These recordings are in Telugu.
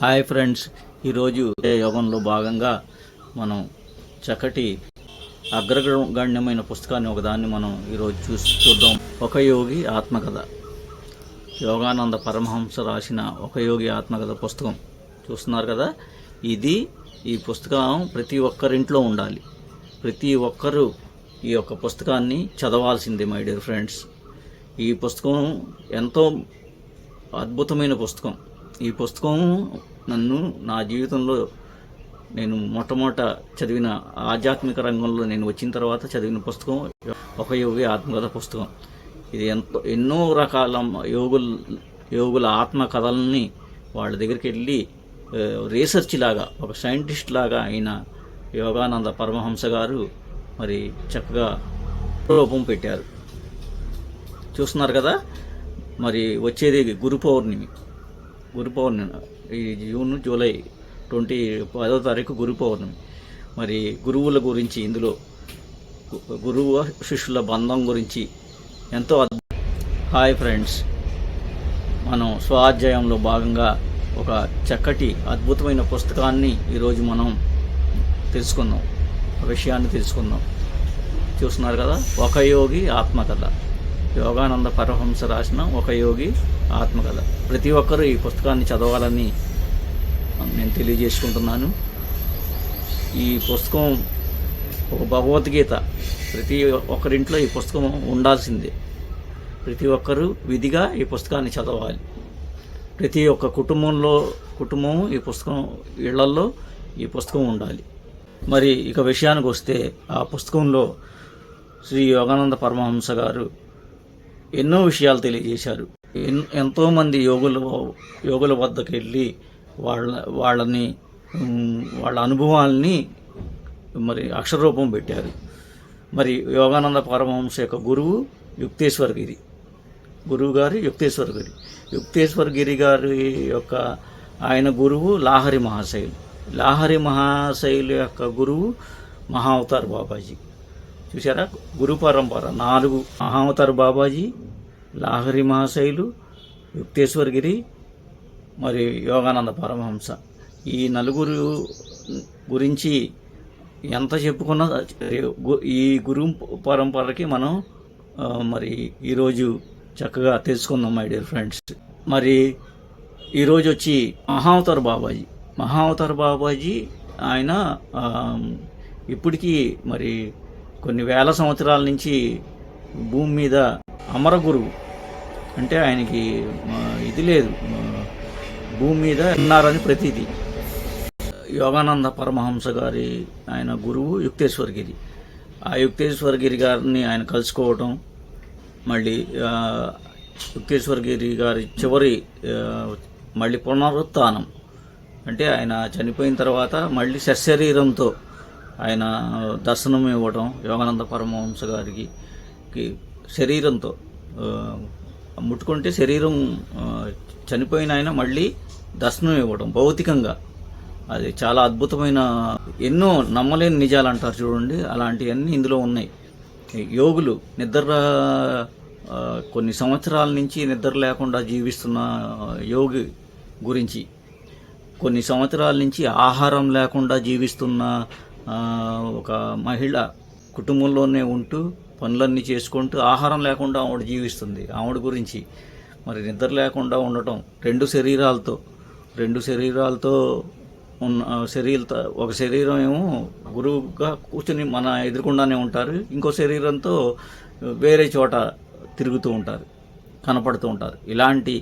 హాయ్ ఫ్రెండ్స్ ఈరోజు యోగంలో భాగంగా మనం చక్కటి అగ్రగణ్యమైన పుస్తకాన్ని ఒకదాన్ని మనం ఈరోజు చూసి చూద్దాం. ఒక యోగి ఆత్మకథ. యోగానంద పరమహంస రాసిన ఒక యోగి ఆత్మకథ పుస్తకం. చూస్తున్నారు కదా? ఇది ఈ పుస్తకం ప్రతి ఒక్కరింట్లో ఉండాలి. ప్రతి ఒక్కరూ ఈ యొక్క పుస్తకాన్ని చదవాల్సిందే మై డియర్ ఫ్రెండ్స్. ఈ పుస్తకం ఎంతో అద్భుతమైన పుస్తకం. ఈ పుస్తకం నన్ను నా జీవితంలో నేను మొట్టమొదట చదివిన ఆధ్యాత్మిక రంగంలో నేను వచ్చిన తర్వాత చదివిన పుస్తకం ఒక యోగి ఆత్మకథ పుస్తకం. ఇది ఎంతో ఎన్నో రకాల యోగుల యోగుల ఆత్మ కథల్ని వాళ్ళ దగ్గరికి వెళ్ళి రీసెర్చ్ లాగా ఒక సైంటిస్ట్ లాగా అయిన యోగానంద పరమహంస గారు మరి చక్కగా రూపం పెట్టారు. చూస్తున్నారు కదా? మరి వచ్చేది గురు పౌర్ణమి. గురు పౌర్ణమి ఈ జూన్ జూలై ట్వంటీ పదో తారీఖు గురు పౌర్ణమి మరి గురువుల గురించి ఇందులో గురువు శిష్యుల బంధం గురించి ఎంతో అద్భు- హాయ్ ఫ్రెండ్స్. మనం స్వాధ్యాయంలో భాగంగా ఒక చక్కటి అద్భుతమైన పుస్తకాన్ని ఈరోజు మనం తెలుసుకుందాం. విషయాన్ని తెలుసుకుందాం. చూస్తున్నారు కదా? ఒక యోగి ఆత్మకథ. యోగానంద పరమహంస రాసిన ఒక యోగి ఆత్మకథ. ప్రతి ఒక్కరూ ఈ పుస్తకాన్ని చదవాలని నేను తెలియజేసుకుంటున్నాను. ఈ పుస్తకం ఒక భగవద్గీత. ప్రతి ఒక్కరింట్లో ఈ పుస్తకం ఉండాల్సిందే. ప్రతి ఒక్కరూ విధిగా ఈ పుస్తకాన్ని చదవాలి. ప్రతి ఒక్క కుటుంబంలో కుటుంబం ఈ పుస్తకం ఇళ్ళల్లో ఈ పుస్తకం ఉండాలి. మరి ఇక విషయానికి వస్తే ఆ పుస్తకంలో శ్రీ యోగానంద పరమహంస గారు ఎన్నో విషయాలు తెలియజేశారు. ఎన్- ఎంతోమంది యోగుల యోగుల వద్దకు వెళ్ళి వాళ్ళ వాళ్ళని వాళ్ళ అనుభవాల్ని మరి అక్షరరూపం పెట్టారు. మరి యోగానంద పరమహంస యొక్క గురువు యుక్తేశ్వర గిరి గురువు గారు యుక్తేశ్వర గిరి యుక్తేశ్వర్ గిరి గారి యొక్క ఆయన గురువు లాహరి మహాశైలు. లాహరి మహాశైలు యొక్క గురువు మహావతార్ బాబాజీ. చూసారా గురు పరంపర. నాలుగు మహావతార్ బాబాజీ లాహరి మహాశైలు యుక్తేశ్వరగిరి మరి యోగానంద పరమహంస. ఈ నలుగురు గురించి ఎంత చెప్పుకున్నా గు- ఈ గురు పరంపరకి మనం మరి ఈరోజు చక్కగా తెలుసుకుందాం మై డియర్ ఫ్రెండ్స్. మరి ఈరోజు వచ్చి మహావతార్ బాబాజీ. మహావతార్ బాబాజీ ఆయన ఇప్పటికీ మరి కొన్ని వేల సంవత్సరాల నుంచి భూమి మీద అమర గురువు. అంటే ఆయనకి ఇది లేదు. భూమి మీద ఉన్నారని ప్రతీది యోగానంద పరమహంస గారి ఆయన గురువు యుక్తేశ్వరగిరి. ఆ యుక్తేశ్వరగిరి గారిని ఆయన కలుసుకోవటం మళ్ళీ యుక్తేశ్వరగిరి గారి చివరి మళ్ళీ పునరుత్థానం అంటే ఆయన చనిపోయిన తర్వాత మళ్ళీ సశరీరంతో ఆయన దర్శనం ఇవ్వడం యోగానంద పరమహంస గారికి శరీరంతో ముట్టుకుంటే శరీరం చనిపోయిన ఆయన మళ్ళీ దర్శనం ఇవ్వడం భౌతికంగా. అది చాలా అద్భుతమైన ఎన్నో నమ్మలేని నిజాలు అంటారు చూడండి అలాంటివన్నీ ఇందులో ఉన్నాయి. యోగులు నిద్ర కొన్ని సంవత్సరాల నుంచి నిద్ర లేకుండా జీవిస్తున్న యోగి గురించి కొన్ని సంవత్సరాల నుంచి ఆహారం లేకుండా జీవిస్తున్న ఒక మహిళ కుటుంబంలోనే ఉంటూ పనులన్నీ చేసుకుంటూ ఆహారం లేకుండా ఆవిడ జీవిస్తుంది. ఆవిడ గురించి మరి నిద్ర లేకుండా ఉండటం రెండు శరీరాలతో రెండు శరీరాలతో ఉన్న ఆ, శరీరత ఒక శరీరం ఏమో గురువుగా కూర్చుని మన ఎదురుకుండానే ఉంటారు. ఇంకో శరీరంతో వేరే చోట తిరుగుతూ ఉంటారు కనపడుతూ ఉంటారు. ఇలాంటి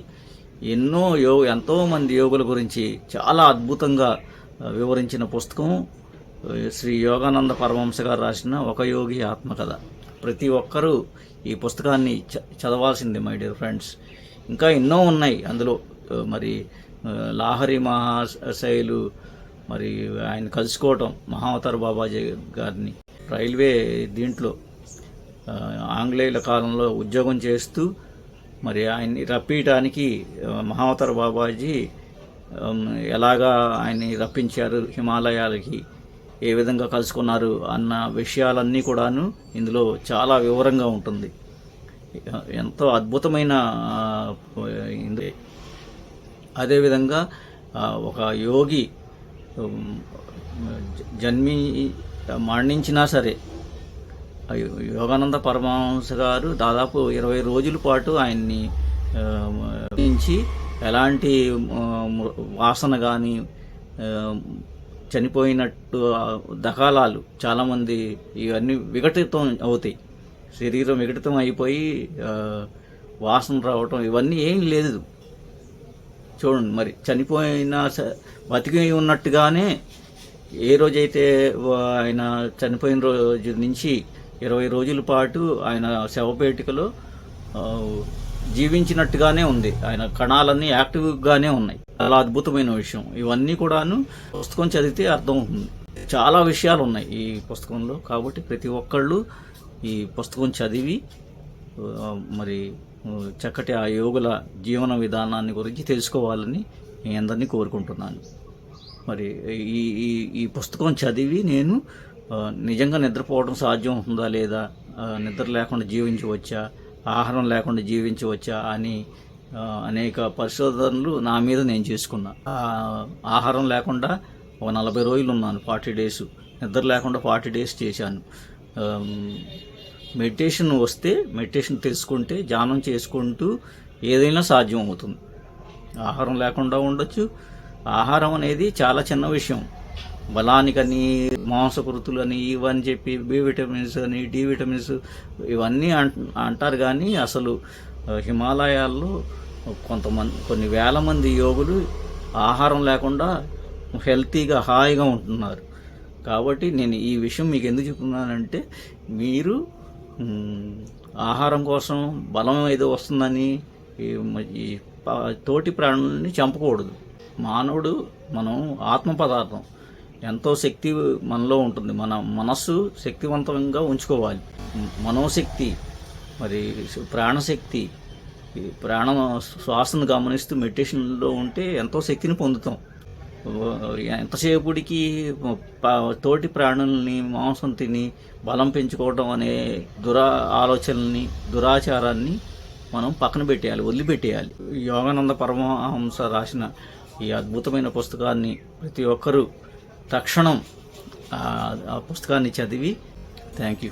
ఎన్నో యో ఎంతోమంది యోగుల గురించి చాలా అద్భుతంగా వివరించిన పుస్తకం. శ్రీ యోగానంద పరమహంస గారు రాసిన ఒక యోగి ఆత్మకథ. ప్రతి ఒక్కరూ ఈ పుస్తకాన్ని చ- చదవాల్సిందే మై డియర్ ఫ్రెండ్స్. ఇంకా ఎన్నో ఉన్నాయి. అందులో మరి లాహరి మహాశైలు మరి ఆయన కలుసుకోవటం మహావతార్ బాబాజీ గారిని రైల్వే దీంట్లో ఆంగ్లేయుల కాలంలో ఉద్యోగం చేస్తూ మరి ఆయన్ని రప్పించడానికి మహావతర్ మహావతార్ బాబాజీ ఎలాగా ఆయన్ని రప్పించారు హిమాలయాలకి ఏ విధంగా కలుసుకున్నారు అన్న విషయాలన్నీ కూడాను ఇందులో చాలా వివరంగా ఉంటుంది. ఎంతో అద్భుతమైన అదేవిధంగా ఒక యోగి జన్మి మరణించినా సరే యోగానంద పరమహంస గారు దాదాపు ఇరవై రోజుల పాటు ఆయన్ని నుంచి ఎలాంటి వాసన కానీ చనిపోయినట్టు దకాలాలు చాలామంది ఇవన్నీ విఘటితం అవుతాయి. శరీరం విఘటితం అయిపోయి వాసన రావటం ఇవన్నీ ఏం లేదు. చూడండి మరి చనిపోయిన స- బతికి ఉన్నట్టుగానే ఏ రోజైతే ఆయన చనిపోయిన రోజు నుంచి ఇరవై రోజుల పాటు ఆయన శవపేటికలో జీవించినట్టుగానే ఉంది. ఆయన కణాలన్నీ యాక్టివ్గానే ఉన్నాయి. చాలా అద్భుతమైన విషయం. ఇవన్నీ కూడాను పుస్తకం చదివితే అర్థం అవుతుంది చాలా విషయాలు ఉన్నాయి ఈ పుస్తకంలో కాబట్టి ప్రతి ఒక్కళ్ళు ఈ పుస్తకం చదివి మరి చక్కటి ఆ యోగుల జీవన విధానాన్ని గురించి తెలుసుకోవాలని మీ అందరినీ కోరుకుంటున్నాను. మరి ఈ ఈ ఈ పుస్తకం చదివి నేను నిజంగా నిద్రపోవడం సాధ్యం ఉందా లేదా నిద్ర లేకుండా జీవించవచ్చా ఆహారం లేకుండా జీవించవచ్చా అని అనేక పరిశోధనలు నా మీద నేను చేసుకున్నా. ఆహారం లేకుండా ఒక నలభై రోజులు ఉన్నాను ఫార్టీ డేస్. నిద్ర లేకుండా ఫార్టీ డేస్ చేశాను. మెడిటేషన్ వస్తే మెడిటేషన్ తెలుసుకుంటే ధ్యానం చేసుకుంటూ ఏదైనా సాధ్యం అవుతుంది. ఆహారం లేకుండా ఉండొచ్చు. ఆహారం అనేది చాలా చిన్న విషయం. బలానికని మాంసకృతులని ఇవని చెప్పి బి విటమిన్స్ అని డి విటమిన్స్ ఇవన్నీ అంట- అంటారు కానీ అసలు హిమాలయాల్లో కొంతమంది కొన్ని వేల మంది యోగులు ఆహారం లేకుండా హెల్తీగా హాయిగా ఉంటున్నారు. కాబట్టి నేను ఈ విషయం మీకు ఎందుకు చెప్తున్నానంటే మీరు ఆహారం కోసం బలం ఏదో వస్తుందని ఈ తోటి ప్రాణుల్ని చంపకూడదు. మానవుడు మనం ఆత్మ పదార్థం. ఎంతో శక్తి మనలో ఉంటుంది. మన మనస్సు శక్తివంతంగా ఉంచుకోవాలి. మనోశక్తి మరి ప్రాణశక్తి ఈ ప్రాణ శ్వాసను గమనిస్తూ మెడిటేషన్లో ఉంటే ఎంతో శక్తిని పొందుతాం. ఎంతసేపుడికి తోటి ప్రాణుల్ని మాంసం తిని బలం పెంచుకోవడం అనే దురా ఆలోచనల్ని దురాచారాన్ని మనం పక్కన పెట్టేయాలి వదిలిపెట్టేయాలి. యోగానంద పరమహంస రాసిన ఈ అద్భుతమైన పుస్తకాన్ని ప్రతి ఒక్కరూ తక్షణం ఆ పుస్తకాన్ని చదివి థ్యాంక్ యూ.